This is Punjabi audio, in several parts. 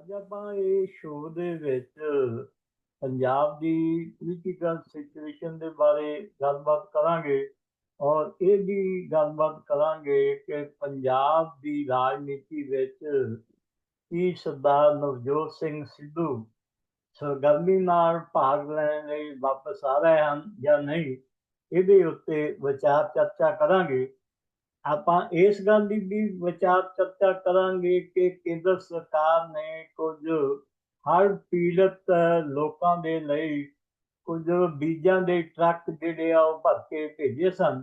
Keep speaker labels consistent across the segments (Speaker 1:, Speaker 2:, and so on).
Speaker 1: ਅੱਜ ਆਪਾਂ ਇਹ ਸ਼ੋਅ ਦੇ ਵਿੱਚ ਪੰਜਾਬ ਦੀ ਪੋਲੀਟੀਕਲ ਸਿਚੁਏਸ਼ਨ ਦੇ ਬਾਰੇ ਗੱਲਬਾਤ ਕਰਾਂਗੇ ਔਰ ਇਹ ਵੀ ਗੱਲਬਾਤ ਕਰਾਂਗੇ ਕਿ ਪੰਜਾਬ ਦੀ ਰਾਜਨੀਤੀ ਵਿੱਚ ਕੀ ਸਰਦਾਰ ਨਵਜੋਤ ਸਿੰਘ ਸਿੱਧੂ ਸਰਗਰਮੀ ਨਾਲ ਭਾਗ ਲੈਣ ਲਈ ਵਾਪਸ ਆ ਰਹੇ ਹਨ ਜਾਂ ਨਹੀਂ, ਇਹਦੇ ਉੱਤੇ ਵਿਚਾਰ ਚਰਚਾ ਕਰਾਂਗੇ। ਆਪਾਂ ਇਸ ਗੱਲ ਦੀ ਵੀ ਵਿਚਾਰ ਚਰਚਾ ਕਰਾਂਗੇ ਕਿ ਕੇਂਦਰ ਸਰਕਾਰ ਨੇ ਕੁਝ ਹਰ ਪੀੜਤ ਲੋਕਾਂ ਦੇ ਲਈ ਕੁਝ ਬੀਜਾਂ ਦੇ ਟਰੱਕ ਜਿਹੜੇ ਆ ਉਹ ਭਰ ਕੇ ਭੇਜੇ ਸਨ।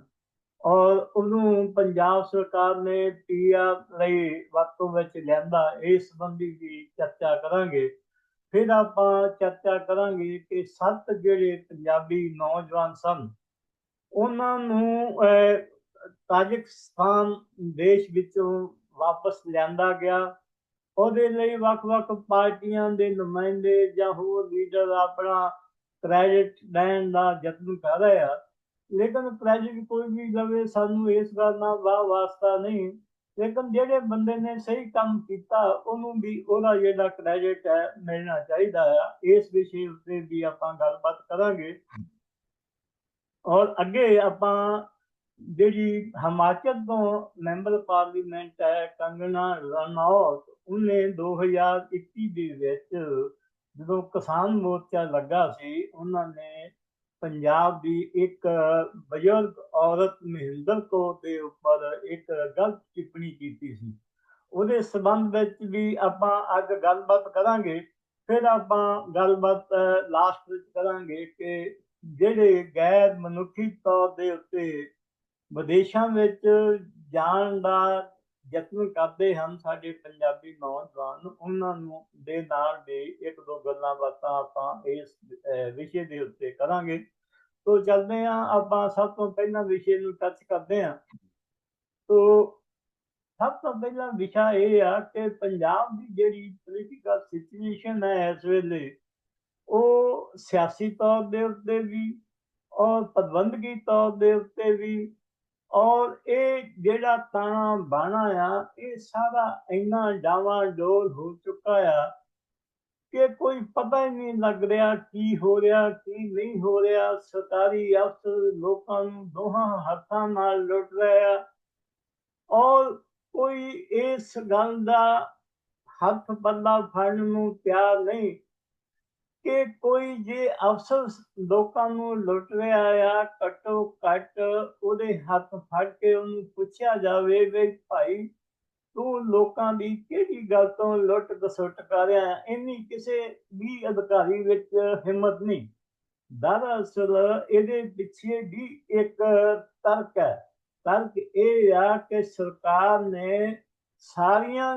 Speaker 1: ਔਰ ਉਹਨੂੰ ਪੰਜਾਬ ਸਰਕਾਰ ਨੇ ਪੀਆ ਲਈ ਵਰਤੋਂ ਵਿੱਚ ਲਿਆਂਦਾ ਇਸ ਸੰਬੰਧੀ ਵੀ ਚਰਚਾ ਕਰਾਂਗੇ। ਫਿਰ ਆਪਾਂ ਚਰਚਾ ਕਰਾਂਗੇ ਕਿ ਸੱਤ ਜਿਹੜੇ ਪੰਜਾਬੀ ਨੌਜਵਾਨ ਸਨ ਉਹਨਾਂ ਨੂੰ ਅਹ, ਤਾਜਿਕਸਤਾਨ ਦੇਸ਼ ਵਿੱਚੋਂ ਵਾਪਸ ਲਿਆਂਦਾ ਗਿਆ। ਉਹਦੇ ਲਈ ਵੱਖ-ਵੱਖ ਪਾਰਟੀਆਂ ਦੇ ਨੁਮਾਇੰਦੇ ਜਾਂ ਹੋਰ ਲੀਡਰ ਆਪਣਾ ਕ੍ਰੈਡਿਟ ਲੈਣ ਦਾ ਯਤਨ ਕਰ ਰਹੇ ਆ। ਲੇਕਿਨ ਕ੍ਰੈਡਿਟ ਕੋਈ ਵੀ ਲਵੇ, ਸਾਨੂੰ ਇਸ ਗੱਲ ਨਾਲ ਵਾਹ ਵਾਸਤਾ ਨਹੀਂ। ਲੇਕਿਨ ਜਿਹੜੇ ਬੰਦੇ ਨੇ ਸਹੀ ਕੰਮ ਕੀਤਾ, ਉਹਨੂੰ ਵੀ ਉਹਦਾ ਜਿਹੜਾ ਕ੍ਰੈਡਿਟ ਹੈ, ਮਿਲਣਾ ਚਾਹੀਦਾ ਆ। ਇਸ ਵਿਸ਼ੇ ਉੱਤੇ ਵੀ ਆਪਾਂ ਗੱਲਬਾਤ ਕਰਾਂਗੇ। ਔਰ ਅੱਗੇ ਆਪਾਂ ਜਿਹੜੀ ਹਿਮਾਚਲ ਤੋਂ ਮੈਂਬਰ ਪਾਰਲੀਮੈਂਟ ਹੈ ਕੰਗਣਾ ਰਣੌਤ, ਉਹਨੇ 2021 ਦੇ ਵਿੱਚ ਜਦੋਂ ਕਿਸਾਨ ਮੋਰਚਾ ਲੱਗਾ ਸੀ, ਉਹਨਾਂ ਨੇ ਪੰਜਾਬ ਦੀ ਇੱਕ ਬਜ਼ੁਰਗ ਔਰਤ ਮਹਿੰਦਰ ਕੌਰ ਦੇ ਉੱਪਰ ਇੱਕ ਗਲਤ ਟਿੱਪਣੀ ਕੀਤੀ ਸੀ। ਉਹਦੇ ਸਬੰਧ ਵਿੱਚ ਵੀ ਆਪਾਂ ਅੱਜ ਗੱਲਬਾਤ ਕਰਾਂਗੇ। ਫਿਰ ਆਪਾਂ ਗੱਲਬਾਤ ਲਾਸਟ ਵਿੱਚ ਕਰਾਂਗੇ ਕਿ ਜਿਹੜੇ ਗੈਰ ਮਨੁੱਖੀ ਤੌਰ ਦੇ ਉੱਤੇ ਵਿਦੇਸ਼ਾਂ ਵਿੱਚ ਜਾਣ ਦਾ ਯਤਨ ਕਰਦੇ ਹਨ ਸਾਡੇ ਪੰਜਾਬੀ ਨੌਜਵਾਨ, ਉਹਨਾਂ ਨੂੰ ਦੇ ਨਾਲ ਵੀ ਇੱਕ ਦੋ ਗੱਲਾਂ ਬਾਤਾਂ ਆਪਾਂ ਇਸ ਵਿਸ਼ੇ ਦੇ ਉੱਤੇ ਕਰਾਂਗੇ। ਤੋਂ ਚੱਲਦੇ ਹਾਂ, ਆਪਾਂ ਸਭ ਤੋਂ ਪਹਿਲਾਂ ਵਿਸ਼ੇ ਨੂੰ ਟੱਚ ਕਰਦੇ ਹਾਂ। ਤੋਂ ਸਭ ਤੋਂ ਪਹਿਲਾ ਵਿਸ਼ਾ ਇਹ ਆ ਕਿ ਪੰਜਾਬ ਦੀ ਜਿਹੜੀ ਪੋਲੀਟੀਕਲ ਸਿਚੁਏਸ਼ਨ ਹੈ ਇਸ ਵੇਲੇ, ਉਹ ਸਿਆਸੀ ਤੌਰ ਦੇ ਉੱਤੇ ਵੀ ਔਰ ਪ੍ਰਬੰਧਕੀ ਤੌਰ ਦੇ ਉੱਤੇ ਵੀ ਔਰ ਇਹ ਜਿਹੜਾ ਤਾਣਾ ਬਾਣਾ ਆ, ਇਹ ਸਾਰਾ ਇੰਨਾ ਡਾਵਾ ਡੋਲ ਹੋ ਚੁੱਕਾ ਆ ਕਿ ਕੋਈ ਪਤਾ ਹੀ ਨਹੀਂ ਲੱਗ ਰਿਹਾ ਕੀ ਹੋ ਰਿਹਾ, ਕੀ ਨਹੀਂ ਹੋ ਰਿਹਾ। ਸਰਕਾਰੀ ਅਫਸਰ ਲੋਕਾਂ ਨੂੰ ਦੋਹਾਂ ਹੱਥਾਂ ਨਾਲ ਲੁੱਟ ਰਿਹਾ ਔਰ ਕੋਈ ਇਸ ਗੱਲ ਦਾ ਹੱਥ ਪੱਲਾ ਫੜਨ ਨੂੰ ਤਿਆਰ ਨਹੀਂ। ਕਿ ਕੋਈ ਜੇ ਅਫਸਰ ਲੋਕਾਂ ਨੂੰ ਲੁੱਟ ਰਿਹਾ ਆ, ਘੱਟੋ ਘੱਟ ਉਹਦੇ ਹੱਥ ਫੜ ਕੇ ਉਹਨੂੰ ਪੁੱਛਿਆ ਜਾਵੇ ਵੀ ਭਾਈ ਤੂੰ ਲੋਕਾਂ ਦੀ ਕਿਹੜੀ ਗੱਲ ਤੋਂ ਲੁੱਟ ਖਸੁੱਟ ਕਰ ਰਿਹਾ ਇੰਨੀ ਕਿਸੇ ਵੀ ਅਧਿਕਾਰੀ ਵਿੱਚ ਹਿੰਮਤ ਨਹੀਂ। ਦਰਅਸਲ ਇਹਦੇ ਪਿੱਛੇ ਵੀ ਇੱਕ ਤਰਕ ਹੈ। ਤਰਕ ਇਹ ਆ ਕਿ ਸਰਕਾਰ ਨੇ ਸਾਰੀਆਂ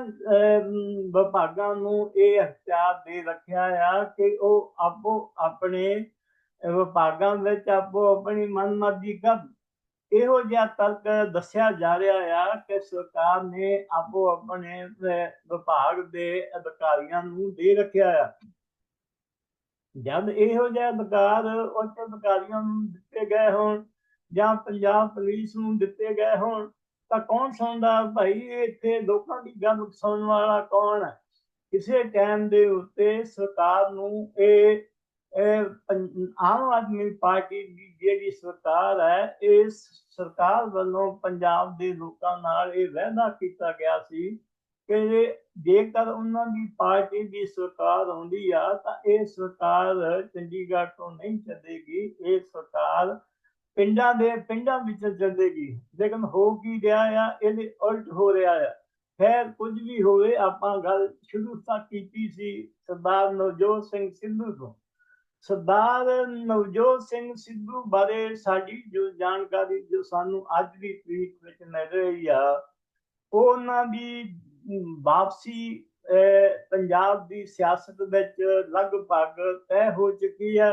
Speaker 1: ਵਿਭਾਗਾਂ ਨੂੰ ਇਹ ਅਖਤਿਆਰ ਦੇ ਰੱਖਿਆ ਆ ਕਿ ਉਹ ਆਪੋ ਆਪਣੇ ਵਿਭਾਗਾਂ ਵਿੱਚ ਆਪੋ ਆਪਣੀ ਮਨਮਰਜ਼ੀ ਕਰਨ। ਇਹੋ ਜਿਹਾ ਤਰਕ ਦੱਸਿਆ ਜਾ ਰਿਹਾ ਆ ਕਿ ਸਰਕਾਰ ਨੇ ਆਪੋ ਆਪਣੇ ਵਿਭਾਗ ਦੇ ਅਧਿਕਾਰੀਆਂ ਨੂੰ ਦੇ ਰੱਖਿਆ ਆ। ਜਦ ਇਹੋ ਜਿਹਾ ਅਧਿਕਾਰ ਉੱਚ ਅਧਿਕਾਰੀਆਂ ਨੂੰ ਦਿੱਤੇ ਗਏ ਹੋਣ ਜਾਂ ਪੰਜਾਬ ਪੁਲਿਸ ਨੂੰ ਦਿੱਤੇ ਗਏ ਹੋਣ ਤਾਂ ਕੌਣ ਸੁਣਦਾ? ਭਾਈ ਇੱਥੇ ਲੋਕਾਂ ਦੀ ਗੱਲ ਸੁਣਨ ਵਾਲਾ ਕੌਣ ਹੈ? ਕਿਸੇ ਟਾਈਮ ਦੇ ਉੱਤੇ ਸਰਕਾਰ ਨੂੰ ਇਹ ਆਮ ਆਦਮੀ ਪਾਰਟੀ ਦੀ ਜਿਹੜੀ ਸਰਕਾਰ ਹੈ ਇਸ ਸਰਕਾਰ ਵੱਲੋਂ ਪੰਜਾਬ ਦੇ ਲੋਕਾਂ ਨਾਲ ਇਹ ਵਾਅਦਾ ਕੀਤਾ ਗਿਆ ਸੀ ਕਿ ਜੇਕਰ ਉਹਨਾਂ ਦੀ ਪਾਰਟੀ ਦੀ ਸਰਕਾਰ ਆਉਂਦੀ ਆ, ਤਾਂ ਇਹ ਸਰਕਾਰ ਚੰਡੀਗੜ੍ਹ ਤੋਂ ਨਹੀਂ ਚੱਲੇਗੀ। ਇਹ ਸਰਕਾਰ ਪਿੰਡਾਂ ਦੇ ਪਿੰਡਾਂ ਵਿੱਚ ਚੱਲੇਗੀ ਲੇਕਿਨ ਹੋ ਕੀ ਰਿਹਾ ਆ ਇਹਦੇ ਉਲਟ ਹੋ ਰਿਹਾ ਆ। ਖੈਰ ਕੁਝ ਵੀ ਹੋਵੇ ਆਪਾਂ ਗੱਲ ਸ਼ੁਰੂ ਤਾਂ ਕੀਤੀ ਸੀ ਸਰਦਾਰ ਨਵਜੋਤ ਸਿੰਘ ਸਿੱਧੂ ਤੋਂ। ਸਰਦਾਰ ਨਵਜੋਤ ਸਿੰਘ ਸਿੱਧੂ ਬਾਰੇ ਸਾਡੀ ਜੋ ਜਾਣਕਾਰੀ ਜੋ ਸਾਨੂੰ ਅੱਜ ਦੀ ਤਰੀਕ ਵਿੱਚ ਮਿਲ ਰਹੀ ਆ ਉਹਨਾਂ ਦੀ ਵਾਪਸੀ ਅਹ, ਪੰਜਾਬ ਦੀ ਸਿਆਸਤ ਵਿੱਚ ਲਗਭਗ ਤੈਅ ਹੋ ਚੁੱਕੀ ਹੈ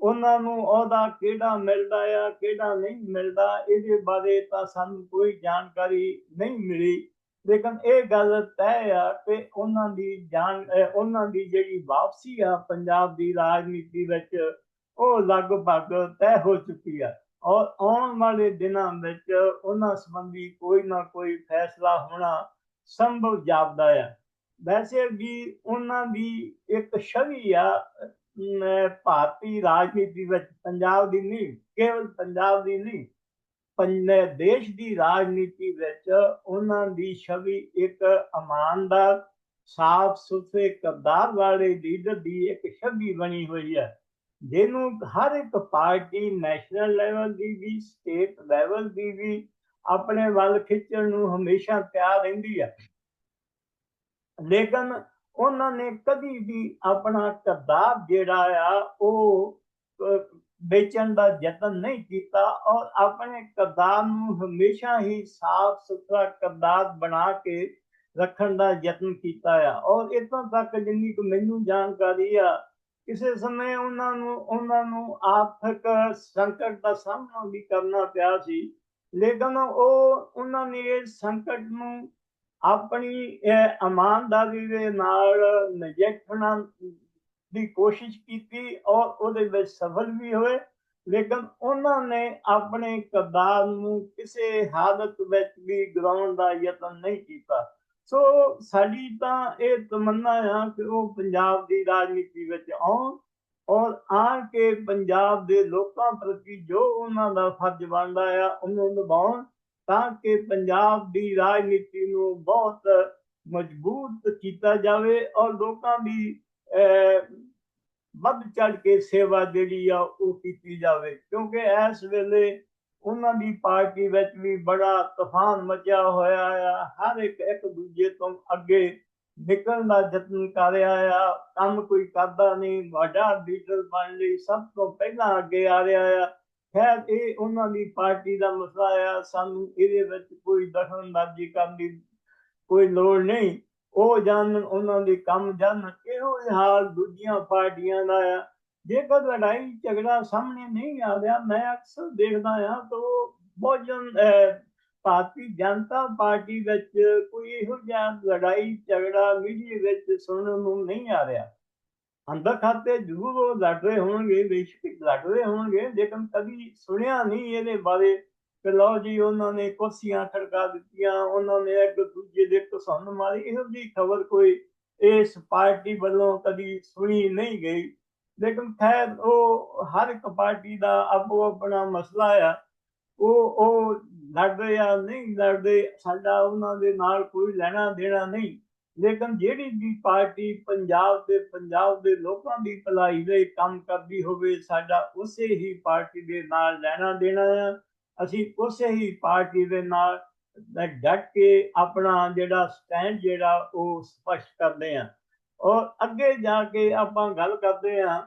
Speaker 1: ਉਹਨਾਂ ਨੂੰ ਉਹਦਾ ਕਿਹੜਾ ਮਿਲਦਾ ਆ, ਕਿਹੜਾ ਨਹੀਂ ਮਿਲਦਾ, ਇਹਦੇ ਬਾਰੇ ਤਾਂ ਸਾਨੂੰ ਕੋਈ ਜਾਣਕਾਰੀ ਨਹੀਂ ਮਿਲੀ। ਲੇਕਿਨ ਇਹ ਗੱਲ ਤੈਅ ਆ ਕਿ ਉਹਨਾਂ ਦੀ ਜਾਣ ਉਹਨਾਂ ਦੀ ਜਿਹੜੀ ਵਾਪਸੀ ਆ ਪੰਜਾਬ ਦੀ ਰਾਜਨੀਤੀ ਵਿੱਚ, ਉਹ ਲਗਭਗ ਤੈਅ ਹੋ ਚੁੱਕੀ ਆ। ਔਰ ਆਉਣ ਵਾਲੇ ਦਿਨਾਂ ਵਿੱਚ ਉਹਨਾਂ ਸੰਬੰਧੀ ਕੋਈ ਨਾ ਕੋਈ ਫੈਸਲਾ ਹੋਣਾ ਸੰਭਵ ਜਾਪਦਾ ਆ। ਵੈਸੇ ਵੀ ਉਹਨਾਂ ਦੀ ਇੱਕ ਛਵੀ ਆ ਭਾਰਤੀ ਰਾਜਨੀਤੀ ਵਿੱਚ ਪੰਜਾਬ ਦੀ ਨਹੀਂ, ਕੇਵਲ ਪੰਜਾਬ ਦੀ ਨਹੀਂ ਪੰਜੇ ਦੇਸ਼ ਦੀ ਰਾਜਨੀਤੀ ਵਿੱਚ ਉਹਨਾਂ ਦੀ ਛਵੀ ਇੱਕ ਇਮਾਨਦਾਰ ਸਾਫ਼ ਸੁਥਰੇ ਕਰਦਾਰ ਵਾਲੇ ਲੀਡਰ ਦੀ ਇੱਕ ਛਵੀ ਬਣੀ ਹੋਈ ਹੈ, ਜਿਹਨੂੰ ਹਰ ਇੱਕ ਪਾਰਟੀ ਨੈਸ਼ਨਲ ਲੈਵਲ ਦੀ ਵੀ, ਸਟੇਟ ਲੈਵਲ ਦੀ ਵੀ ਆਪਣੇ ਵੱਲ ਖਿੱਚਣ ਨੂੰ ਹਮੇਸ਼ਾ ਤਿਆਰ ਰਹਿੰਦੀ ਹੈ। ਲੇਕਿਨ ਉਹਨਾਂ ਨੇ ਕਦੀ ਵੀ ਆਪਣਾ ਕਿਰਦਾਰ ਜਿਹੜਾ ਆ, ਉਹ ਵੇਚਣ ਦਾ ਯਤਨ ਨਹੀਂ ਕੀਤਾ ਔਰ ਆਪਣੇ ਕਿਰਦਾਰ ਨੂੰ ਹਮੇਸ਼ਾ ਹੀ ਸਾਫ਼ ਸੁਥਰਾ ਕਿਰਦਾਰ ਬਣਾ ਕੇ ਰੱਖਣ ਦਾ ਯਤਨ ਕੀਤਾ ਆ। ਔਰ ਇਤੋਂ ਤੱਕ ਜਿੰਨੀ ਕੁ ਮੈਨੂੰ ਜਾਣਕਾਰੀ ਆ, ਕਿਸੇ ਸਮੇਂ ਉਹਨਾਂ ਨੂੰ ਉਹਨਾਂ ਨੂੰ ਆਰਥਿਕ ਸੰਕਟ ਦਾ ਸਾਹਮਣਾ ਵੀ ਕਰਨਾ ਪਿਆ ਸੀ। ਲੇਕਿਨ ਉਹ, ਉਹਨਾਂ ਨੇ ਇਸ ਸੰਕਟ ਨੂੰ ਆਪਣੀ ਇਮਾਨਦਾਰੀ ਦੇ ਨਾਲ ਨਜਿੱਠਣਾ ਦੀ ਕੋਸ਼ਿਸ਼ ਕੀਤੀ ਔਰ ਉਹਦੇ ਵਿੱਚ ਸਫਲ ਵੀ ਹੋਏ। ਲੇਕਿਨ ਉਹਨਾਂ ਨੇ ਆਪਣੇ ਕਿਰਦਾਰ ਨੂੰ ਕਿਸੇ ਹਾਲਤ ਵਿੱਚ ਵੀ ਗਰਾਉਣ ਦਾ ਯਤਨ ਨਹੀਂ ਕੀਤਾ। ਸੋ ਸਾਡੀ ਤਾਂ ਇਹ ਤਮੰਨਾ ਆ ਕਿ ਉਹ ਪੰਜਾਬ ਦੀ ਰਾਜਨੀਤੀ ਵਿੱਚ ਆਉਣ ਔਰ ਆ ਕੇ ਪੰਜਾਬ ਦੇ ਲੋਕਾਂ ਪ੍ਰਤੀ ਜੋ ਉਹਨਾਂ ਦਾ ਫਰਜ਼ ਬਣਦਾ ਆ, ਉਹਨੂੰ ਨਿਭਾਉਣ। ਤਾਂ ਕਿ ਪੰਜਾਬ ਦੀ ਰਾਜਨੀਤੀ ਨੂੰ ਬਹੁਤ ਮਜ਼ਬੂਤ ਕੀਤਾ ਜਾਵੇ ਔਰ ਲੋਕਾਂ ਦੀ ਵੱਧ ਚੜ ਕੇ ਸੇਵਾ ਜਿਹੜੀ ਆ ਉਹ ਕੀਤੀ ਜਾਵੇ। ਕਿਉਂਕਿ ਇਸ ਵੇਲੇ ਉਹਨਾਂ ਦੀ ਪਾਰਟੀ ਵਿੱਚ ਵੀ ਬੜਾ ਤੂਫਾਨ ਮਚਿਆ ਹੋਇਆ ਆ। ਹਰ ਇੱਕ ਇੱਕ ਦੂਜੇ ਤੋਂ ਅੱਗੇ ਨਿਕਲਣ ਦਾ ਯਤਨ ਕਰ ਰਿਹਾ ਆ। ਕੰਮ ਕੋਈ ਕਰਦਾ ਨਹੀਂ, ਵੱਡਾ ਲੀਡਰ ਬਣ ਲਈ ਸਭ ਤੋਂ ਪਹਿਲਾਂ ਅੱਗੇ ਆ ਰਿਹਾ ਆ। ਖੈਰ ਇਹ ਉਹਨਾਂ ਦੀ ਪਾਰਟੀ ਦਾ ਮਸਲਾ ਆ, ਸਾਨੂੰ ਇਹਦੇ ਵਿੱਚ ਕੋਈ ਦਖਲਅੰਦਾਜ਼ੀ ਕਰਨ ਦੀ ਕੋਈ ਲੋੜ ਨਹੀਂ। ਉਹ ਜਾਣਨ, ਉਹਨਾਂ ਦੇ ਕੰਮ ਜਾਣਨ। ਇਹੋ ਹੀ ਹਾਲ ਦੂਜੀਆਂ ਪਾਰਟੀਆਂ ਦਾ ਆ। ਜੇਕਰ ਲੜਾਈ ਝਗੜਾ ਸਾਹਮਣੇ ਨਹੀਂ ਆ ਰਿਹਾ, ਮੈਂ ਅਕਸਰ ਦੇਖਦਾ ਆ ਤਾਂ ਬਹੁਜਨ ਭਾਰਤੀ ਜਨਤਾ ਪਾਰਟੀ ਵਿੱਚ ਕੋਈ ਇਹੋ ਜਿਹਾ ਲੜਾਈ ਝਗੜਾ ਮੀਡੀਆ ਵਿੱਚ ਸੁਣਨ ਨੂੰ ਨਹੀਂ ਆ ਰਿਹਾ। ਅੰਦਰ ਖਾਤੇ ਜ਼ਰੂਰ ਉਹ ਲੜ ਰਹੇ ਹੋਣਗੇ, ਬੇਸ਼ੱਕ ਲੜ ਰਹੇ ਹੋਣਗੇ, ਲੇਕਿਨ ਕਦੀ ਸੁਣਿਆ ਨਹੀਂ ਇਹਦੇ ਬਾਰੇ ਕਿ ਲਓ ਜੀ ਉਹਨਾਂ ਨੇ ਕੁਰਸੀਆਂ ਖੜਕਾ ਦਿੱਤੀਆਂ, ਉਹਨਾਂ ਨੇ ਇੱਕ ਦੂਜੇ ਦੇ ਘਸਣ ਮਾਰੀ, ਇਹੋ ਜਿਹੀ ਖਬਰ ਕੋਈ ਇਸ ਪਾਰਟੀ ਵੱਲੋਂ ਕਦੀ ਸੁਣੀ ਨਹੀਂ ਗਈ। ਲੇਕਿਨ ਖੈਰ ਉਹ ਹਰ ਇੱਕ ਪਾਰਟੀ ਦਾ ਆਪੋ ਆਪਣਾ ਮਸਲਾ ਆ। ਉਹ ਉਹ ਲੜਦੇ ਆ, ਨਹੀਂ ਲੜਦੇ ਸਾਡਾ ਉਹਨਾਂ ਦੇ ਨਾਲ ਕੋਈ ਲੈਣਾ ਦੇਣਾ ਨਹੀਂ। ਲੇਕਿਨ ਜਿਹੜੀ ਵੀ ਪਾਰਟੀ ਪੰਜਾਬ ਦੇ ਪੰਜਾਬ ਦੇ ਲੋਕਾਂ ਦੀ ਭਲਾਈ ਲਈ ਕੰਮ ਕਰਦੀ ਹੋਵੇ, ਸਾਡਾ ਉਸੇ ਹੀ ਪਾਰਟੀ ਦੇ ਨਾਲ ਲੈਣਾ ਦੇਣਾ ਆ। ਅਸੀਂ ਉਸੇ ਹੀ ਪਾਰਟੀ ਦੇ ਨਾਲ ਡਟ ਕੇ ਆਪਣਾ ਜਿਹੜਾ ਸਟੈਂਡ ਜਿਹੜਾ ਉਹ ਸਪਸ਼ਟ ਕਰਦੇ ਆ। ਔਰ ਅੱਗੇ ਜਾ ਕੇ ਆਪਾਂ ਗੱਲ ਕਰਦੇ ਆ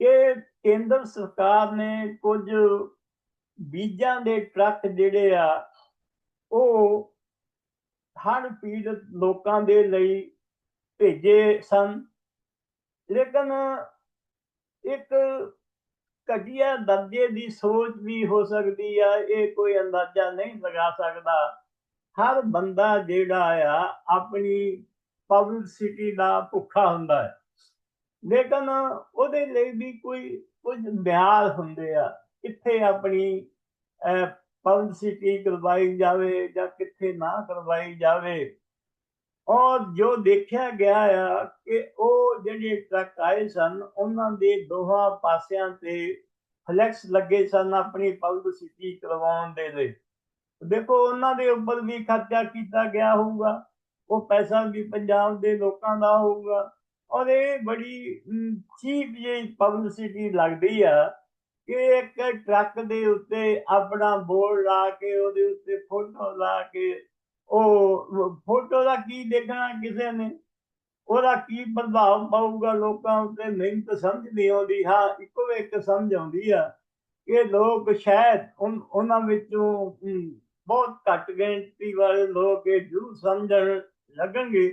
Speaker 1: ਕਿ ਕੇਂਦਰ ਸਰਕਾਰ ਨੇ ਕੁਝ ਬੀਜਾਂ ਦੇ ਟਰੱਕ ਜਿਹੜੇ ਆ, ਉਹ ਹੜ੍ਹ ਪੀੜਤ ਲੋਕਾਂ ਦੇ ਲਈ ਭੇਜੇ ਸਨ। ਲੇਕਿਨ ਇੱਕ ਘਟੀਆ ਦਰਜੇ ਦੀ ਸੋਚ ਵੀ ਹੋ ਸਕਦੀ ਆ, ਇਹ ਕੋਈ ਅੰਦਾਜ਼ਾ ਨਹੀਂ ਲਗਾ ਸਕਦਾ। ਹਰ ਬੰਦਾ ਜਿਹੜਾ ਆ, ਆਪਣੀ ਪਬਲਿਸਿਟੀ ਦਾ ਭੁੱਖਾ ਹੁੰਦਾ ਹੈ। ਲੇਕਿਨ ਉਹਦੇ ਲਈ ਵੀ ਕੋਈ ਕੁਝ ਮਿਆਰ ਹੁੰਦੇ ਆ। ਕਿੱਥੇ ਆਪਣੀ ਪਬਲਿਸਿਟੀ ਕਰਵਾਈ ਜਾਵੇ ਜਾਂ ਕਿੱਥੇ ਨਾ ਕਰਵਾਈ ਜਾਵੇ। ਔਰ ਜੋ ਦੇਖਿਆ ਗਿਆ ਆ ਕਿ ਉਹ ਜਿਹੜੇ ਟਰੱਕ ਆਏ ਸਨ, ਉਹਨਾਂ ਦੇ ਦੋਹਾਂ ਪਾਸਿਆਂ ਤੇ ਫਲੈਕਸ ਲੱਗੇ ਸਨ ਆਪਣੀ ਪਬਲਿਸਿਟੀ ਕਰਵਾਉਣ ਦੇ ਲਈ। ਦੇਖੋ, ਉਹਨਾਂ ਦੇ ਉੱਪਰ ਵੀ ਖਰਚਾ ਕੀਤਾ ਗਿਆ ਹੋਊਗਾ, ਉਹ ਪੈਸਾ ਵੀ ਪੰਜਾਬ ਦੇ ਲੋਕਾਂ ਦਾ ਹੋਊਗਾ। ਔਰ ਇਹ ਬੜੀ ਚੀਪ ਜਿਹੀ ਪਬਲਿਸਿਟੀ ਲੱਗਦੀ ਆ ਕਿ ਇੱਕ ਟਰੱਕ ਦੇ ਉੱਤੇ ਆਪਣਾ ਬੋਰਡ ਲਾ ਕੇ ਉਹਦੇ ਉੱਤੇ ਫੋਟੋ ਲਾ ਕੇ ਉਹ ਫੋਟੋ ਦਾ ਕੀ ਦੇਖਣਾ ਕਿਸੇ ਨੇ? ਉਹਦਾ ਕੀ ਪ੍ਰਭਾਵ ਪਾਊਗਾ ਲੋਕਾਂ ਉੱਤੇ? ਮੈਨੂੰ ਤਾਂ ਸਮਝ ਨਹੀਂ ਆਉਂਦੀ। ਹਾਂ, ਇੱਕੋ ਇੱਕ ਸਮਝ ਆਉਂਦੀ ਆ ਕਿ ਲੋਕ ਸ਼ਾਇਦ ਉਹਨਾਂ ਵਿੱਚੋਂ ਬਹੁਤ ਘੱਟ ਗਿਣਤੀ ਵਾਲੇ ਲੋਕ ਇਹ ਜ਼ਰੂਰ ਸਮਝਣ ਲੱਗਣਗੇ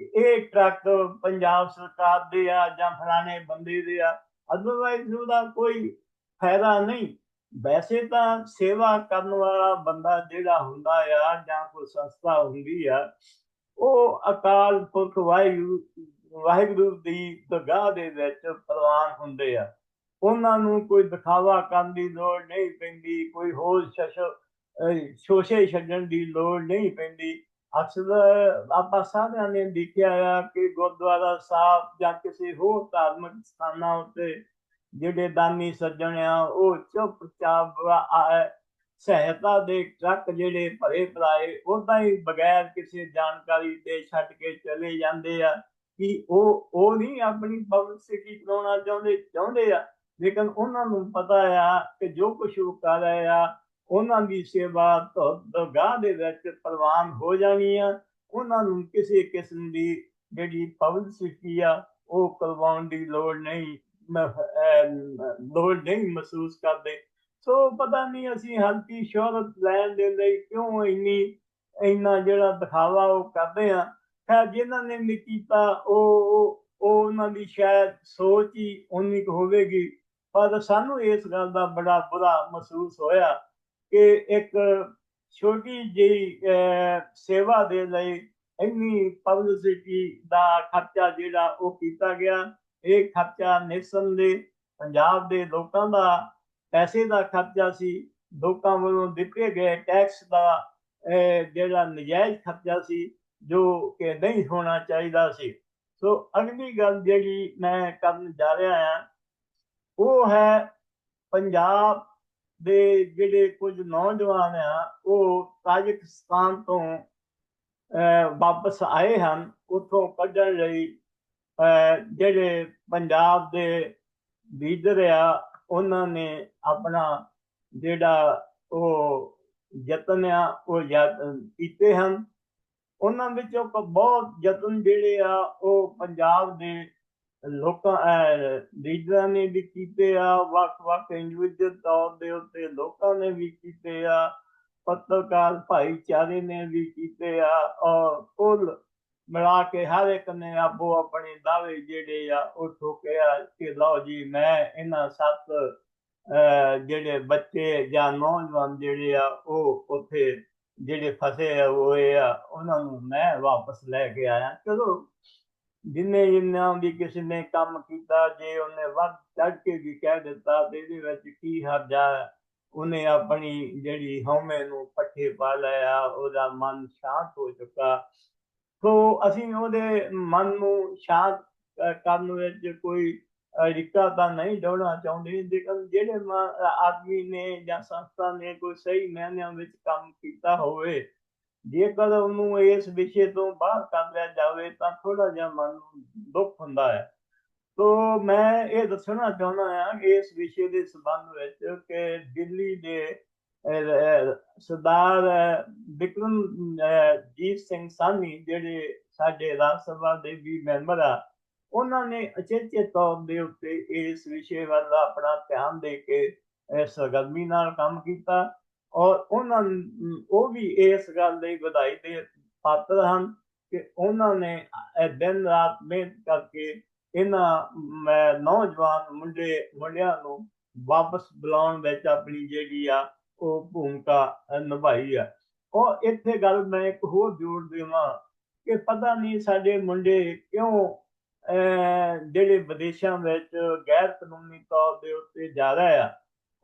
Speaker 1: ਕਿ ਇਹ ਟਰੱਕ ਪੰਜਾਬ ਸਰਕਾਰ ਦੇ ਆ ਜਾਂ ਫਲਾਣੇ ਬੰਦੇ ਦੇ ਆ। ਅਦਰਵਾਈਜ਼ ਉਹਦਾ ਕੋਈ ਫਾਇਦਾ ਨਹੀਂ। ਵੈਸੇ ਤਾਂ ਸੇਵਾ ਕਰਨ ਵਾਲਾ ਬੰਦਾ ਜਿਹੜਾ ਹੁੰਦਾ ਆ ਜਾਂ ਕੋਈ ਸੰਸਥਾ ਹੁੰਦੀ ਆ, ਉਹ ਅਕਾਲ ਪੁਰਖ ਵਾਹਿਗੁਰੂ ਵਾਹਿਗੁਰੂ ਦੀ ਦਰਗਾਹ ਦੇ ਵਿੱਚ ਪ੍ਰਵਾਨ ਹੁੰਦੇ ਆ। ਉਹਨਾਂ ਨੂੰ ਕੋਈ ਦਿਖਾਵਾ ਕਰਨ ਦੀ ਲੋੜ ਨਹੀਂ ਪੈਂਦੀ, ਕੋਈ ਹੋਰ ਸ਼ਸ਼ ਸ਼ੋਸ਼ੇ ਛੱਡਣ ਦੀ ਲੋੜ ਨਹੀਂ ਪੈਂਦੀ। ਅਕਸਰ ਆਪਾਂ ਸਾਰਿਆਂ ਨੇ ਦੇਖਿਆ ਆ ਕਿ ਗੁਰਦੁਆਰਾ ਸਾਹਿਬ ਜਾਂ ਕਿਸੇ ਹੋਰ ਧਾਰਮਿਕ ਸਥਾਨਾਂ ਉੱਤੇ ਜਿਹੜੇ ਦਾਨੀ ਸੱਜਣ ਆ, ਉਹ ਚੁੱਪਚਾਪ ਆ- ਸਹਾਇਤਾ ਦੇ ਟਰੱਕ ਜਿਹੜੇ ਭਰੇ ਭਰਾਏ ਉਦਾਂ ਹੀ ਬਗੈਰ ਕਿਸੇ ਜਾਣਕਾਰੀ ਦੇ ਛੱਡ ਕੇ ਚਲੇ ਜਾਂਦੇ ਆ ਕਿ ਉਹ ਉਹ ਨਹੀਂ ਆਪਣੀ ਪਬਲਿਸਿਟੀ ਕਰਾਉਣਾ ਚਾਹੁੰਦੇ ਚਾਹੁੰਦੇ ਆ। ਲੇਕਿਨ ਉਹਨਾਂ ਨੂੰ ਪਤਾ ਆ ਕਿ ਜੋ ਕੁਝ ਉਹ ਕਰ ਰਹੇ ਆ, ਉਹਨਾਂ ਦੀ ਸੇਵਾ ਦਰਗਾਹ ਦੇ ਵਿੱਚ ਪ੍ਰਵਾਨ ਹੋ ਜਾਣੀ ਆ। ਉਹਨਾਂ ਨੂੰ ਕਿਸੇ ਕਿਸਮ ਦੀ ਜਿਹੜੀ ਪਬਲਿਸਿਟੀ ਆ, ਉਹ ਕਰਵਾਉਣ ਦੀ ਲੋੜ ਨਹੀਂ। ਮ- ਲੋੜ ਨਹੀਂ ਮਹਿਸੂਸ ਕਰਦੇ। ਸੋ ਪਤਾ ਨਹੀਂ ਅਸੀਂ ਹਲਕੀ ਸ਼ੋਹਰਤ ਲੈਣ ਦੇ ਲਈ ਕਿਉਂ ਇੰਨੀ, ਇੰਨਾ ਜਿਹੜਾ ਦਿਖਾਵਾ ਉਹ ਕਰਦੇ ਆ ਖੈਰ, ਜਿਨ੍ਹਾਂ ਨੇ ਨਹੀਂ ਕੀਤਾ, ਉਹ ਉਹ ਉਹਨਾਂ ਦੀ ਸ਼ਾਇਦ ਸੋਚ ਹੀ ਉਨੀ ਕੁ ਹੋਵੇਗੀ। ਪਰ ਸਾਨੂੰ ਇਸ ਗੱਲ ਦਾ ਬੜਾ ਬੁਰਾ ਮਹਿਸੂਸ ਹੋਇਆ ਕਿ ਇੱਕ ਛੋਟੀ ਜਿਹੀ ਸੇਵਾ ਦੇ ਲਈ ਇੰਨੀ ਪਬਲਿਸਿਟੀ ਦਾ ਖਰਚਾ ਜਿਹੜਾ ਉਹ ਕੀਤਾ ਗਿਆ। ਇਹ ਖਰਚਾ ਨਿਸੰਦੇਹ ਪੰਜਾਬ ਦੇ ਲੋਕਾਂ ਦਾ ਪੈਸੇ ਦਾ ਖਰਚਾ ਸੀ। ਲੋਕਾਂ ਵੱਲੋਂ ਦਿੱਤੇ ਗਏ ਟੈਕਸ ਦਾ ਜਿਹੜਾ ਨਜਾਇਜ਼ ਖਰਚਾ ਸੀ, ਜੋ ਕਿ ਨਹੀਂ ਹੋਣਾ ਚਾਹੀਦਾ ਸੀ। ਸੋ ਅਗਲੀ ਗੱਲ ਜਿਹੜੀ ਮੈਂ ਕਰਨ ਜਾ ਰਿਹਾ ਹਾਂ, ਉਹ ਹੈ ਪੰਜਾਬ ਦੇ ਜਿਹੜੇ ਕੁਝ ਨੌਜਵਾਨ ਆ, ਉਹ ਤਾਜਿਕਸਤਾਨ ਤੋਂ ਵਾਪਸ ਆਏ ਹਨ, ਉਥੋਂ ਕੱਢਣ ਲਈ ਜਿਹੜੇ ਪੰਜਾਬ ਦੇ ਲੀਡਰ ਆ, ਉਹਨਾਂ ਨੇ ਆਪਣਾ ਜਿਹੜਾ ਉਹ ਯਤਨ ਆ, ਉਹ ਕੀਤੇ ਹਨ। ਉਹਨਾਂ ਵਿੱਚੋਂ ਬਹੁਤ ਯਤਨ ਜਿਹੜੇ ਆ, ਉਹ ਪੰਜਾਬ ਦੇ ਲੋਕਾਂ ਲੀਡਰਾਂ ਨੇ ਵੀ ਕੀਤੇ ਆ, ਵੱਖ-ਵੱਖ ਇੰਡੀਵਿਜੂਅਲ ਤੌਰ ਦੇ ਉੱਤੇ ਲੋਕਾਂ ਨੇ ਵੀ ਕੀਤੇ ਆ, ਪੱਤਰਕਾਰ ਭਾਈਚਾਰੇ ਨੇ ਵੀ ਕੀਤੇ ਆ, ਔਰ ਕੁੱਲ ਮਿਲਾ ਕੇ ਹਰ ਇੱਕ ਨੇ ਆਪੋ ਆਪਣੇ ਦਾਅਵੇ ਜਿਹੜੇ ਆ ਉਹ ਠੋਕਿਆ ਕਿ ਲਓ ਜੀ ਮੈਂ ਇਹਨਾਂ ਸੱਤ ਜਿਹੜੇ ਬੱਚੇ ਜਾਂ ਨੌਜਵਾਨ ਜਿਹੜੇ ਆ ਉਹ ਉੱਥੇ ਜਿਹੜੇ ਫਸੇ ਹੋਏ ਆ, ਉਹਨਾਂ ਨੂੰ ਮੈਂ ਵਾਪਸ ਲੈ ਕੇ ਆਇਆ ਚਲੋ, ਜਿੰਨੇ ਜਿੰਨਾ ਵੀ ਕਿਸੇ ਨੇ ਕੰਮ ਕੀਤਾ, ਜੇ ਉਹਨੇ ਵੱਧ ਚੜ ਕੇ ਵੀ ਕਹਿ ਦਿੱਤਾ ਤੇ ਇਹਦੇ ਵਿੱਚ ਕੀ ਹਰਜਾ ਹੈ? ਉਹਨੇ ਆਪਣੀ ਜਿਹੜੀ ਹਉਮੈ ਨੂੰ ਪੱਠੇ ਪਾ ਲਿਆ, ਉਹਦਾ ਮਨ ਸ਼ਾਂਤ ਹੋ ਚੁੱਕਾ ਸੋ ਅਸੀਂ ਉਹਦੇ ਮਨ ਨੂੰ ਸ਼ਾਂਤ ਕਰਨ ਵਿੱਚ ਕੋਈ ਰਿਕਾ ਤਾਂ ਨਹੀਂ ਡਾਉਣਾ ਚਾਹੁੰਦੇ। ਲੇਕਿਨ ਜਿਹੜੇ ਆਦਮੀ ਨੇ ਜਾਂ ਸੰਸਥਾ ਨੇ ਕੋਈ ਸਹੀ ਮਾਇਨਿਆਂ ਵਿੱਚ ਕੰਮ ਕੀਤਾ ਹੋਵੇ, ਜੇਕਰ ਉਹਨੂੰ ਇਸ ਵਿਸ਼ੇ ਤੋਂ ਬਾਹਰ ਕਰ ਲਿਆ ਜਾਵੇ, ਤਾਂ ਥੋੜਾ ਜਿਹਾ ਮਨ ਨੂੰ ਦੁੱਖ ਹੁੰਦਾ ਹੈ। ਸੋ ਮੈਂ ਇਹ ਦੱਸਣਾ ਚਾਹੁੰਦਾ ਹਾਂ ਇਸ ਵਿਸ਼ੇ ਦੇ ਸੰਬੰਧ ਵਿੱਚ ਕਿ ਦਿੱਲੀ ਦੇ ਸਰਦਾਰ ਅਹ, ਸਿੰਘ ਸਾਨੀ ਜਿਹੜੇ ਸਾਡੇ ਰਾਜ ਸਭਾ ਦੇ ਵੀ ਮੈਂਬਰ ਆ ਉਹਨਾਂ ਨੇ ਅਚੇਚੇ ਤੌਰ ਦੇ ਉੱਤੇ ਇਸ ਵਿਸ਼ੇ ਵੱਲ ਆਪਣਾ ਧਿਆਨ ਦੇ ਕੇ ਸਰਗਰਮੀ ਨਾਲ ਕੰਮ ਕੀਤਾ ਔਰ ਉਹਨਾਂ ਉਹ ਵੀ ਇਸ ਗੱਲ ਦੀ ਵਧਾਈ ਦੇ ਪਾਤਰ ਹਨ ਕਿ ਉਹਨਾਂ ਨੇ ਦਿਨ ਰਾਤ ਮਿਹਨਤ ਕਰਕੇ ਇਹਨਾਂ ਮ, ਨੌਜਵਾਨ ਮੁੰਡੇ ਮੁੰਡਿਆਂ ਨੂੰ ਵਾਪਸ ਬੁਲਾਉਣ ਵਿੱਚ ਆਪਣੀ ਜਿਹੜੀ ਆ ਉਹ ਭੂਮਿਕਾ ਨਿਭਾਈ ਆ। ਉਹ ਇੱਥੇ ਗੱਲ ਮੈਂ ਇੱਕ ਹੋਰ ਜੋੜ ਦੇਵਾਂ ਕਿ ਪਤਾ ਨਹੀਂ ਸਾਡੇ ਮੁੰਡੇ ਕਿਉਂ ਜਿਹੜੇ ਵਿਦੇਸ਼ਾਂ ਵਿੱਚ ਗੈਰ ਕਾਨੂੰਨੀ ਤੌਰ ਦੇ ਉੱਤੇ ਜਾ ਰਹੇ ਆ।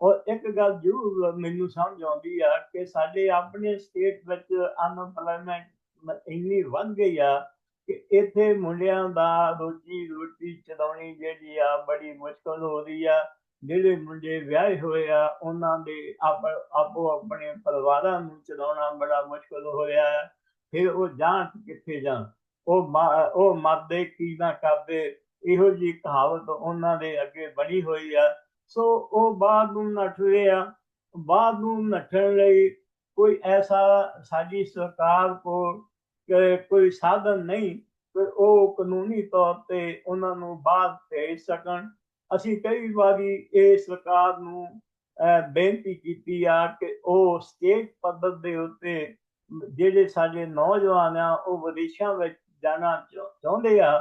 Speaker 1: ਔਰ ਇੱਕ ਗੱਲ ਜ਼ਰੂਰ ਮੈਨੂੰ ਸਮਝ ਆਉਂਦੀ ਆ ਕਿ ਸਾਡੇ ਆਪਣੇ ਸਟੇਟ ਵਿੱਚ ਅਨਪਲਾਈਮੈਂਟ ਇੰਨੀ ਵੱਧ ਗਈ ਆ ਕਿ ਇੱਥੇ ਮੁੰਡਿਆਂ ਦਾ ਰੋਜੀ ਰੋਟੀ ਚਲਾਉਣੀ ਜਿਹੜੀ ਆ ਬੜੀ ਮੁਸ਼ਕਲ ਹੋ ਰਹੀ ਆ। ਜਿਹੜੇ ਮੁੰਡੇ ਵਿਆਹੇ ਹੋਏ ਆ, ਉਹਨਾਂ ਦੇ ਆਪ, ਆਪੋ ਆਪਣੇ ਪਰਿਵਾਰਾਂ ਨੂੰ ਚਲਾਉਣਾ ਬੜਾ ਮੁਸ਼ਕਲ ਹੋਇਆ ਫਿਰ ਉਹ ਜਾਣ ਕਿੱਥੇ ਜਾਣ? ਉਹ ਉਹ ਮਰਦੇ ਕੀ ਨਾ ਕਰਦੇ? ਇਹੋ ਜੀ ਕਹਾਵਤ ਉਹਨਾਂ ਦੇ ਅੱਗੇ ਬਣੀ ਹੋਈ ਆ। ਸੋ ਉਹ ਬਾਹਰ ਨੂੰ ਨੱਠਦੇ ਆ। ਬਾਹਰ ਨੂੰ ਨੱਠਣ ਲਈ ਕੋਈ ਐਸਾ ਸਾਡੀ ਸਰਕਾਰ ਕੋਲ ਕੋਈ ਸਾਧਨ ਨਹੀਂ ਕਿ ਉਹ ਕਾਨੂੰਨੀ ਤੌਰ ਤੇ ਉਹਨਾਂ ਨੂੰ ਬਾਹਰ ਭੇਜ ਸਕਣ। ਅਸੀਂ ਕਈ ਵਾਰੀ ਇਹ ਸਰਕਾਰ ਨੂੰ ਬੇਨਤੀ ਕੀਤੀ ਆ ਕਿ ਉਹ ਸਟੇਟ ਪੱਧਰ ਦੇ ਉੱਤੇ ਜਿਹੜੇ ਸਾਡੇ ਨੌਜਵਾਨ ਆ, ਉਹ ਵਿਦੇਸ਼ਾਂ ਵਿੱਚ ਜਾਣਾ ਚਾਹੁੰਦੇ ਆ,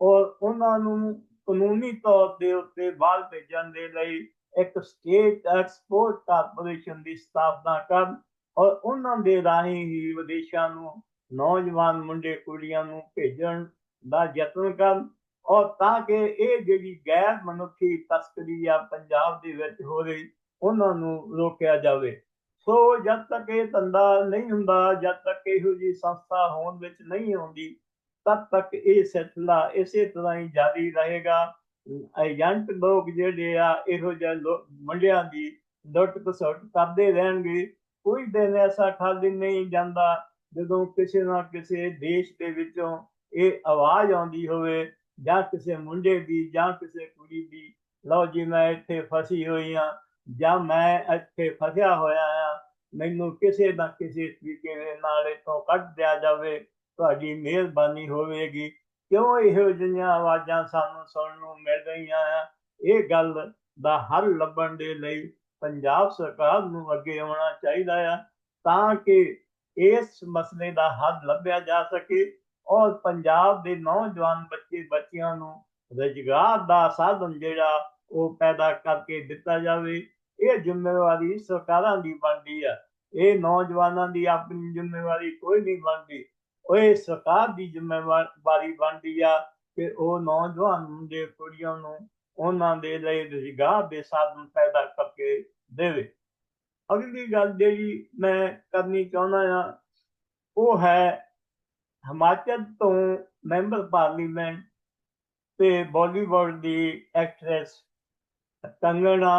Speaker 1: ਔਰ ਉਹਨਾਂ ਨੂੰ ਕਾਨੂੰਨੀ ਤੌਰ ਦੇ ਉੱਤੇ ਬਾਹਰ ਭੇਜਣ ਦੇ ਲਈ ਇੱਕ ਸਟੇਟ ਐਕਸਪੋਰਟ ਕਾਰਪੋਰੇਸ਼ਨ ਦੀ ਸਥਾਪਨਾ ਕਰਨ, ਔਰ ਉਹਨਾਂ ਦੇ ਰਾਹੀਂ ਹੀ ਵਿਦੇਸ਼ਾਂ ਨੂੰ ਨੌਜਵਾਨ ਮੁੰਡੇ ਕੁੜੀਆਂ ਨੂੰ ਭੇਜਣ ਦਾ ਯਤਨ ਕਰਨ ਔਰ ਤਾਂ ਕਿ ਇਹ ਜਿਹੜੀ ਗੈਰ ਮਨੁੱਖੀ ਤਸਕਰੀ ਆ ਪੰਜਾਬ ਦੇ ਵਿੱਚ ਹੋ ਰਹੀ, ਉਹਨਾਂ ਨੂੰ ਰੋਕਿਆ ਜਾਵੇ। ਸੋ ਜਦ ਤੱਕ ਇਹ ਧੰਦਾ ਨਹੀਂ ਹੁੰਦਾ, ਜਦ ਤੱਕ ਇਹੋ ਜੀ ਸੰਸਥਾ ਹੋਣ ਵਿੱਚ ਨਹੀਂ ਆਉਂਦੀ, ਤਦ ਤੱਕ ਇਹ ਸਿਲਸਿਲਾ ਇਸੇ ਤਰ੍ਹਾਂ ਹੀ ਜਾਰੀ ਰਹੇਗਾ। ਏਜੰਟ ਲੋਕ ਜਿਹੜੇ ਆ, ਇਹੋ ਜਿਹੇ ਲੋ- ਮੁੰਡਿਆਂ ਦੀ ਲੁੱਟ ਖਸੁੱਟ ਕਰਦੇ ਰਹਿਣਗੇ। ਕੋਈ ਦਿਨ ਐਸਾ ਖਾਲੀ ਨਹੀਂ ਜਾਂਦਾ ਜਦੋਂ ਕਿਸੇ ਨਾ ਕਿਸੇ ਦੇਸ਼ ਦੇ ਵਿੱਚੋਂ ਇਹ ਆਵਾਜ਼ ਆਉਂਦੀ ਹੋਵੇ ਜਾਂ ਕਿਸੇ ਮੁੰਡੇ ਦੀ, ਜਾਂ ਕਿਸੇ ਕੁੜੀ ਦੀ, ਲਓ ਜੀ ਮੈਂ ਇੱਥੇ ਫਸੀ ਹੋਈ ਆ ਜਾਂ ਮੈਂ ਇੱਥੇ ਫਸਿਆ ਹੋਇਆ ਆ ਮੈਨੂੰ ਕਿਸੇ ਨਾ ਕਿਸੇ ਤਰੀਕੇ ਦੇ ਨਾਲ ਇੱਥੋਂ ਕੱਢ ਦਿਆ ਜਾਵੇ, ਤੁਹਾਡੀ ਮਿਹਰਬਾਨੀ ਹੋਵੇਗੀ। ਕਿਉਂ ਇਹੋ ਜਿਹੀਆਂ ਆਵਾਜ਼ਾਂ ਸਾਨੂੰ ਸੁਣਨ ਨੂੰ ਮਿਲ ਰਹੀਆਂ ਆ? ਇਹ ਗੱਲ ਦਾ ਹੱਲ ਲੱਭਣ ਦੇ ਲਈ ਪੰਜਾਬ ਸਰਕਾਰ ਨੂੰ ਅੱਗੇ ਆਉਣਾ ਚਾਹੀਦਾ ਆ, ਤਾਂ ਕਿ ਇਸ ਮਸਲੇ ਦਾ ਹੱਲ ਲੱਭਿਆ ਜਾ ਸਕੇ। ਔਰ ਪੰਜਾਬ ਦੇ ਨੌਜਵਾਨ ਬੱਚੇ, ਬੱਚਿਆਂ ਨੂੰ ਰੁਜ਼ਗਾਰ ਦਾ ਸਾਧਨ ਜਿਹੜਾ ਉਹ ਪੈਦਾ ਕਰਕੇ ਦਿੱਤਾ ਜਾਵੇ, ਇਹ ਜ਼ਿੰਮੇਵਾਰੀ ਸਰਕਾਰਾਂ ਦੀ ਬਣਦੀ ਆ। ਇਹ ਨੌਜਵਾਨਾਂ ਦੀ ਆਪਣੀ ਜ਼ਿੰਮੇਵਾਰੀ ਕੋਈ ਨਹੀਂ ਬਣਦੀ। ਉਹ ਇਹ ਸਰਕਾਰ ਦੀ ਜ਼ਿੰਮੇਵਾਰੀ ਬਣਦੀ ਆ ਕਿ ਉਹ ਨੌਜਵਾਨ ਮੁੰਡੇ, ਕੁੜੀਆਂ ਨੂੰ ਉਹਨਾਂ ਦੇ ਲਈ ਰੁਜ਼ਗਾਰ ਦੇ ਸਾਧਨ ਪੈਦਾ ਕਰਕੇ ਦੇਵੇ। ਅਗਲੀ ਗੱਲ ਜਿਹੜੀ ਮੈਂ ਕਰਨੀ ਚਾਹੁੰਦਾ ਆ ਉਹ ਹੈ ਹਿਮਾਚਲ ਤੋਂ ਮੈਂਬਰ ਪਾਰਲੀਮੈਂਟ ਤੇ ਬਾਲੀਵੁੱਡ ਦੀ ਐਕਟ੍ਰੈਸ ਕੰਗਣਾ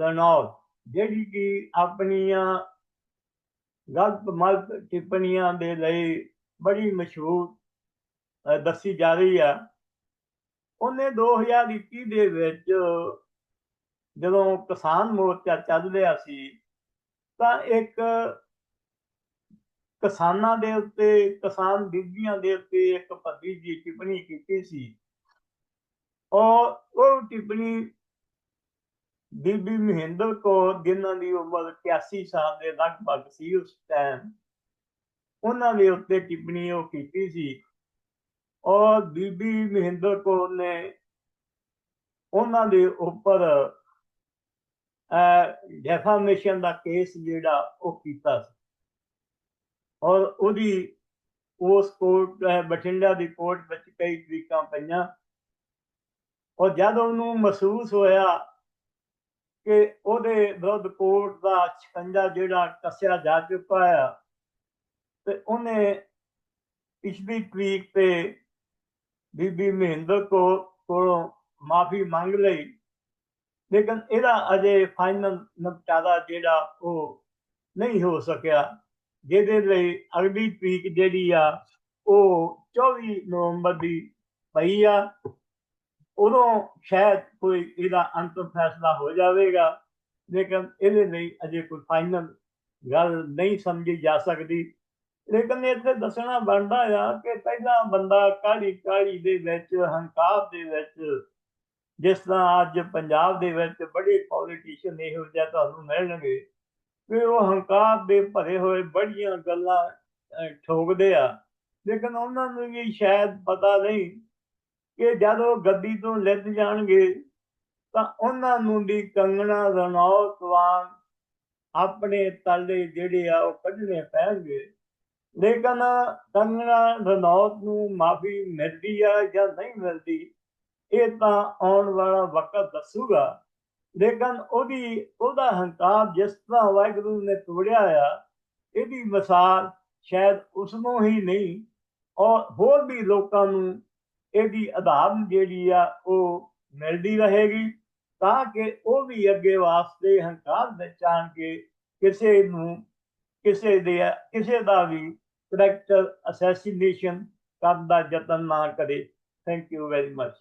Speaker 1: ਰਣੌਤ, ਜਿਹੜੀ ਕਿ ਆਪਣੀਆਂ ਗਲਤ ਮਲਤ ਟਿੱਪਣੀਆਂ ਦੇ ਲਈ ਬੜੀ ਮਸ਼ਹੂਰ ਦੱਸੀ ਜਾ ਰਹੀ ਆ। ਉਹਨੇ 2021 ਦੇ ਵਿੱਚ ਜਦੋਂ ਕਿਸਾਨ ਮੋਰਚਾ ਚੱਲ ਰਿਹਾ ਸੀ, ਤਾਂ ਇੱਕ ਕਿਸਾਨਾਂ ਦੇ ਉੱਤੇ, ਕਿਸਾਨ ਬੀਬੀਆਂ ਦੇ ਉੱਤੇ ਇੱਕ ਭੱਦੀ ਜੀ ਟਿੱਪਣੀ ਕੀਤੀ ਸੀ। ਔਰ ਉਹ ਟਿੱਪਣੀ ਬੀਬੀ ਮਹਿੰਦਰ ਕੌਰ, ਜਿਨ੍ਹਾਂ ਦੀ ਉਮਰ 81 ਸਾਲ ਦੇ ਲਗਭਗ ਸੀ ਉਸ ਟਾਈਮ ਉਹਨਾਂ ਦੇ ਉੱਤੇ ਟਿੱਪਣੀ ਉਹ ਕੀਤੀ ਸੀ। ਔਰ ਬੀਬੀ ਮਹਿੰਦਰ ਕੌਰ ਨੇ ਉਹਨਾਂ ਦੇ ਉੱਪਰ ਡੈਫਾਮੇਸ਼ਨ ਦਾ ਕੇਸ ਜਿਹੜਾ ਉਹ ਕੀਤਾ ਸੀ। ਔਰ ਉਹਦੀ, ਉਸ ਕੋਰਟ ਬਠਿੰਡਾ ਦੀ ਕੋਰਟ ਵਿੱਚ ਕਈ ਤਰੀਕਾਂ ਪਈਆਂ। ਔਰ ਜਦ ਉਹਨੂੰ ਮਹਿਸੂਸ ਹੋਇਆ ਕਿ ਉਹਦੇ ਵਿਰੁੱਧ ਕੋਰਟ ਦਾ ਸ਼ਿਕੰਜਾ ਜਿਹੜਾ ਕੱਸਿਆ ਜਾ ਚੁੱਕਾ ਹੈ ਤੇ ਉਹਨੇ ਪਿਛਲੀ ਤਰੀਕ ਤੇ ਬੀਬੀ ਮਹਿੰਦਰ ਕੋ, ਕੋਲੋਂ ਮਾਫੀ ਮੰਗ ਲਈ। ਲੇਕਿਨ ਇਹਦਾ ਅਜੇ ਫਾਈਨਲ ਨਿਪਟਾਰਾ ਜਿਹੜਾ ਉਹ ਨਹੀਂ ਹੋ ਸਕਿਆ। ਜਿਹਦੇ ਲਈ ਅਗਲੀ ਤਰੀਕ ਜਿਹੜੀ ਆ, ਉਹ 24 ਨਵੰਬਰ ਦੀ ਪਈ ਆ। ਉਦੋਂ ਸ਼ਾਇਦ ਕੋਈ ਇਹਦਾ ਅੰਤਮ ਫੈਸਲਾ ਹੋ ਜਾਵੇਗਾ, ਲੇਕਿਨ ਇਹਦੇ ਲਈ ਅਜੇ ਕੋਈ ਫਾਈਨਲ ਗੱਲ ਨਹੀਂ ਸਮਝੀ ਜਾ ਸਕਦੀ। ਲੇਕਿਨ ਇੱਥੇ ਦੱਸਣਾ ਬਣਦਾ ਆ ਕਿ ਪਹਿਲਾਂ ਬੰਦਾ ਕਾਹਲੀ ਕਾਹਲੀ ਦੇ ਵਿੱਚ, ਹੰਕਾਰ ਦੇ ਵਿੱਚ, ਜਿਸ ਤਰ੍ਹਾਂ ਅੱਜ ਪੰਜਾਬ ਦੇ ਵਿੱਚ ਬੜੇ ਪੋਲੀਟੀਸ਼ੀਅਨ ਇਹੋ ਜਿਹਾ ਤੁਹਾਨੂੰ ਮਿਲਣਗੇ। ਕਿ ਉਹ ਹੰਕਾਰ ਦੇ ਭਰੇ ਹੋਏ ਬੜੀਆਂ ਗੱਲਾਂ ਠੋਕਦੇ ਆ। ਲੇਕਿਨ ਉਹਨਾਂ ਨੂੰ ਵੀ ਸ਼ਾਇਦ ਪਤਾ ਨਹੀਂ ਕਿ ਜਦ ਉਹ ਗੱਦੀ ਤੋਂ ਲਿੱਧ ਜਾਣਗੇ, ਤਾਂ ਉਹਨਾਂ ਨੂੰ ਵੀ ਕੰਗਣਾ, ਰਣੌਤ ਵਾਂਗ ਆਪਣੇ ਤਾਲੇ ਜਿਹੜੇ ਆ, ਉਹ ਕੱਢਣੇ ਪੈਣਗੇ। ਲੇਕਿਨ ਕੰਗਣਾ, ਰਣੌਤ ਨੂੰ ਮਾਫੀ ਮਿਲਦੀ ਆ ਜਾਂ ਨਹੀਂ ਮਿਲਦੀ, ਇਹ ਤਾਂ ਆਉਣ ਵਾਲਾ ਵਕਤ ਦੱਸੂਗਾ। ਲੇਕਿਨ ਉਹਦੀ, ਉਹਦਾ ਹੰਕਾਰ ਜਿਸ ਤਰ੍ਹਾਂ ਵਾਹਿਗੁਰੂ ਨੇ ਤੋੜਿਆ ਆ, ਇਹਦੀ ਮਿਸਾਲ ਸ਼ਾਇਦ ਉਸ ਨੂੰ ਹੀ ਨਹੀਂ, ਔਰ ਹੋਰ ਵੀ ਲੋਕਾਂ ਨੂੰ ਇਹਦੀ ਆਧਾਰਨ ਜਿਹੜੀ ਆ, ਉਹ ਮਿਲਦੀ ਰਹੇਗੀ, ਤਾਂ ਕਿ ਉਹ ਵੀ ਅੱਗੇ ਵਾਸਤੇ ਹੰਕਾਰ ਵਿੱਚ ਕੇ ਕਿਸੇ ਨੂੰ, ਕਿਸੇ ਦੇ, ਕਿਸੇ ਦਾ ਵੀ ਕਰੈਕਟਰ ਅਸੈਸੀਨੇਸ਼ਨ ਕਰਨ ਦਾ ਯਤਨ ਨਾ ਕਰੇ। Thank you very much